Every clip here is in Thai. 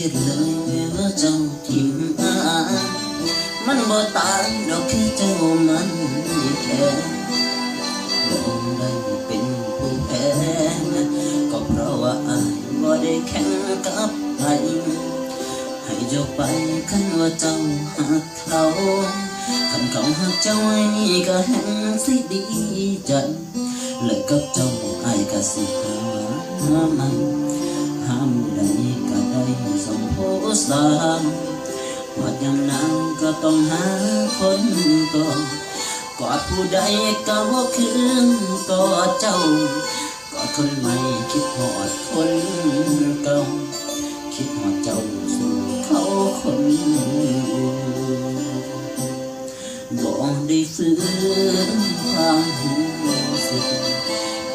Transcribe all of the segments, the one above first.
คิดเลยว่าเจ้าทิมอายมันบ่ตายดอกคือเจ้ามันแค่บ่ได้เป็นผู้แพ้ก็เพราะว่าอายบ่ได้แข่งกับใครให้เจ้าไปคันว่าเจ้าหักเขาคันเขาหักเจ้าไว้นี่ก็แห่งสิดีใจเลยกับเจ้าอายก็สิหามันห้ามใดก็ ได้สมโพสามวัดยามนาวก็ต้องหาคนก่อกอดผู้ใดก็บ่คืนกอดเจ้ากอดคนใหม่คิดหอดคนเก่าคิดหอดเจ้าสู่เขาคนอื่นบ่ได้ฟื้นความรู้สึก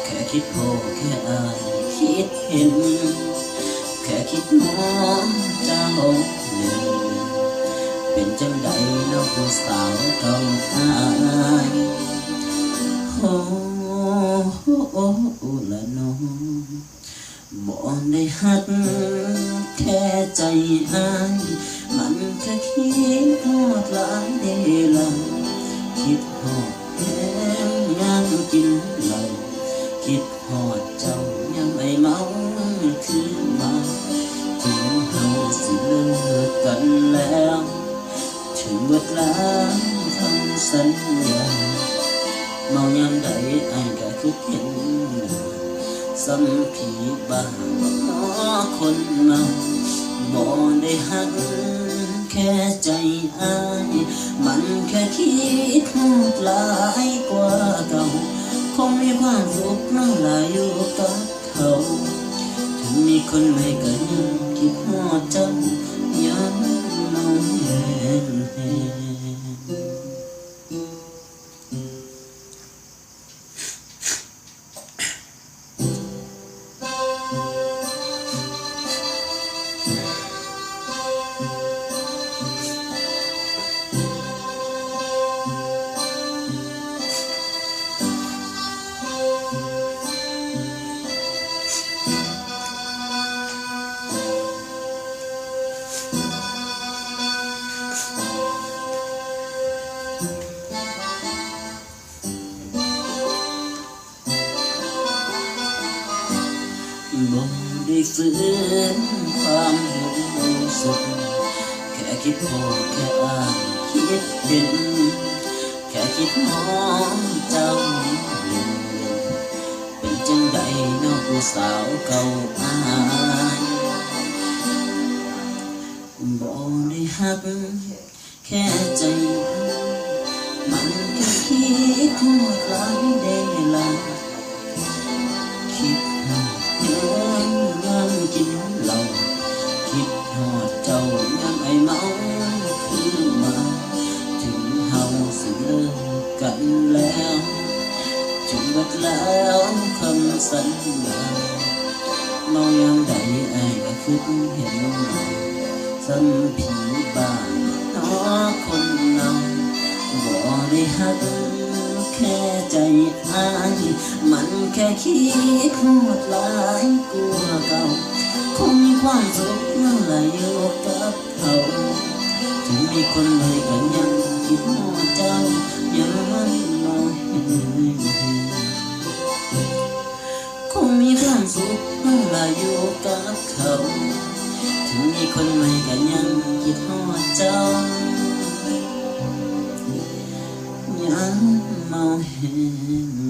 แค่คิดพอแค่อายคิดเห็น แค่คิดมองเจ้าหนึ่งเป็นจังใดเน้องผู้สาวเก่าอายโอ้โอ้โอ้โอ้ละน้องบ่ได้หักแค่ใจอายมันแค่คิดฮอดหลายเดลาคิดฮอด กันแล้ว ถึงเบิดแล้วคำสัญญาเมายามใดไอ้ายก็คือเห็นหน้าสัมผีบ้าหอคนเมาบ่ได้หักแค่ใจอายมันแค่คิดหอดหลายกว่าเก่าคงมีความสุขนั่งหลายอยู่กับเขา ถึงมีคนไม่ก็ยังคิดหอดเจ้า ฝืนความรู้สึกแค่คิดพอแค่อ่านคิดเห็นแค่คิดมองเจ้าเล่นเป็นจังใดน้องสาวเก่าอายบ่ได้หักแค่ใจมันแค่คิดหอดหลายเดลา แล้วคำสัญญาเมายามใดไอ้ก็คิดเห็นหน้าสัมผีบ้านนอคนเนาบ่ได้หักแค่ใจอายมันแค่คิดหอดหลายกลัวเก่าคงมีความสุขเมื่อไหรอยู่กับเขาถึงมีคนใดก็ยังคิดหอดเจ้า อยู่กับเขา ถึงมีคนใหม่กันยังคิดหอดเจ้ายังเมาเห็น